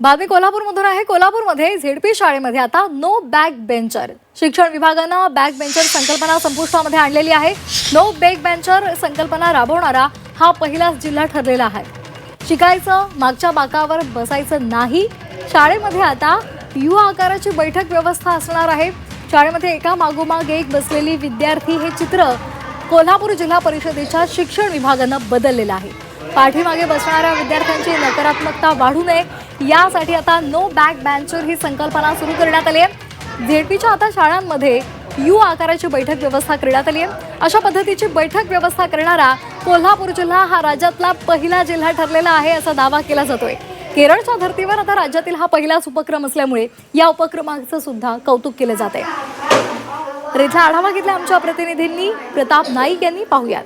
बातमी कोल्हापूरमधून आहे. कोल्हापूरमध्ये झेडपी शाळेमध्ये आता नो बॅक बेंचर शिक्षण विभागानं बॅक बेंचर संकल्पना संपुष्टामध्ये आणलेली आहे. नो बॅक बेंचर संकल्पना राबवणारा हा पहिलाच जिल्हा ठरलेला आहे. शिकायचं मागच्या बाकावर बसायचं नाही. शाळेमध्ये आता यू आकाराची बैठक व्यवस्था असणार आहे. शाळेमध्ये एका मागोमाग एक बसलेली विद्यार्थी हे चित्र कोल्हापूर जिल्हा परिषदेच्या शिक्षण विभागानं बदललेलं आहे. पाठीमागे बसणाऱ्या विद्यार्थ्यांची नकारात्मकता वाढू नये. यासाठी आता नो बॅक बँचर ही संकल्पना सुरू करण्यात आली आहे. झेडपीच्या आता शाळांमध्ये यू आकाराची बैठक व्यवस्था करण्यात आली आहे. अशा पद्धतीची बैठक व्यवस्था करणारा कोल्हापूर जिल्हा हा राज्यातला पहिला जिल्हा ठरलेला आहे असा दावा केला जातोय. केरळच्या धर्तीवर आता राज्यातील हा पहिलाच उपक्रम असल्यामुळे या उपक्रमाचं सुद्धा कौतुक केलं जात आहे तर इथला आढावा घेतला आमच्या प्रतिनिधींनी. प्रताप नाईक यांनी पाहुयात.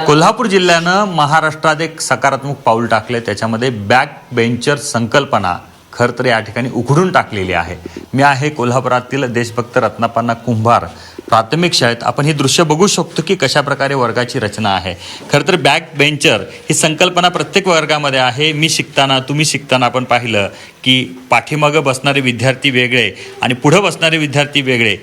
कोल्हापूर जिल्ह्यानं महाराष्ट्रात एक सकारात्मक पाऊल टाकले त्याच्यामध्ये बॅक बेंचर संकल्पना खर तर या ठिकाणी उघडून टाकलेली आहे. मी आहे कोल्हापुरातील देशभक्त रत्नापन्ना कुंभार. प्राथमिक शाळेत आपण ही दृश्य बघू शकतो की कशा प्रकारे वर्गाची रचना आहे. खरं तर बॅक बेंचर ही संकल्पना प्रत्येक वर्गामध्ये आहे. मी शिकताना तुम्ही शिकताना आपण पाहिलं की पाठीमागं बसणारे विद्यार्थी वेगळे आणि पुढं बसणारे विद्यार्थी वेगळे.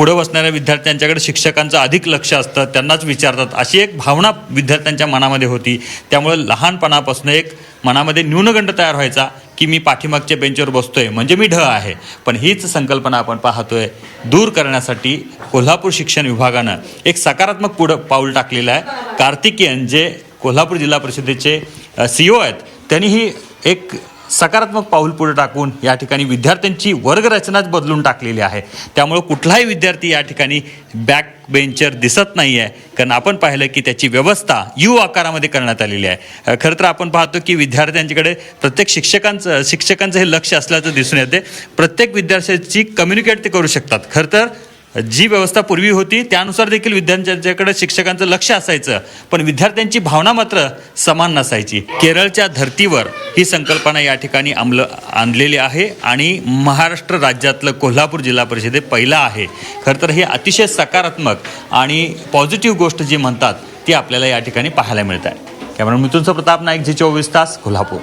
पुढं बसणाऱ्या विद्यार्थ्यांच्याकडे शिक्षकांचं अधिक लक्ष असतं त्यांनाच विचारतात. अशी एक भावना विद्यार्थ्यांच्या मनामध्ये होती. त्यामुळे लहानपणापासून एक मनामध्ये न्यूनगंड तयार व्हायचा की मी पाठीमागच्या बेंचवर बसतोय म्हणजे मी ढ आहे. पण हीच संकल्पना आपण पाहतोय दूर करण्यासाठी कोल्हापूर शिक्षण विभागानं एक सकारात्मक पुढं पाऊल टाकलेलं आहे. कार्तिकेयन जे कोल्हापूर जिल्हा परिषदेचे सी ओ आहेत त्यांनी ही एक सकारात्मक पाऊल पुढे टाकून या ठिकाणी विद्यार्थ्यांची वर्गरचनाच बदलून टाकलेली आहे. त्यामुळे कुठलाही विद्यार्थी या ठिकाणी बॅक बेंचर दिसत नाही आहे कारण आपण पाहिलं की त्याची व्यवस्था यू आकारामध्ये करण्यात आलेली आहे. खरं तर आपण पाहतो की विद्यार्थ्यांच्याकडे प्रत्येक शिक्षकांचं शिक्षकांचं हे लक्ष असल्याचं दिसून येते. प्रत्येक विद्यार्थ्याची कम्युनिकेट ते करू शकतात. खरं तर जी व्यवस्था पूर्वी होती त्यानुसार देखील विद्यार्थ्यांच्याकडे शिक्षकांचं लक्ष असायचं. पण विद्यार्थ्यांची भावना मात्र समान नसायची. केरळच्या धर्तीवर ही संकल्पना या ठिकाणी अंमल आणलेली आहे आणि महाराष्ट्र राज्यातलं कोल्हापूर जिल्हा परिषदे पहिला आहे. खरं तर हे अतिशय सकारात्मक आणि पॉझिटिव्ह गोष्ट जी म्हणतात ती आपल्याला या ठिकाणी पाहायला मिळत आहे. कॅमेरा मिथुनचा प्रताप नाईक जे चोवीस तास कोल्हापूर.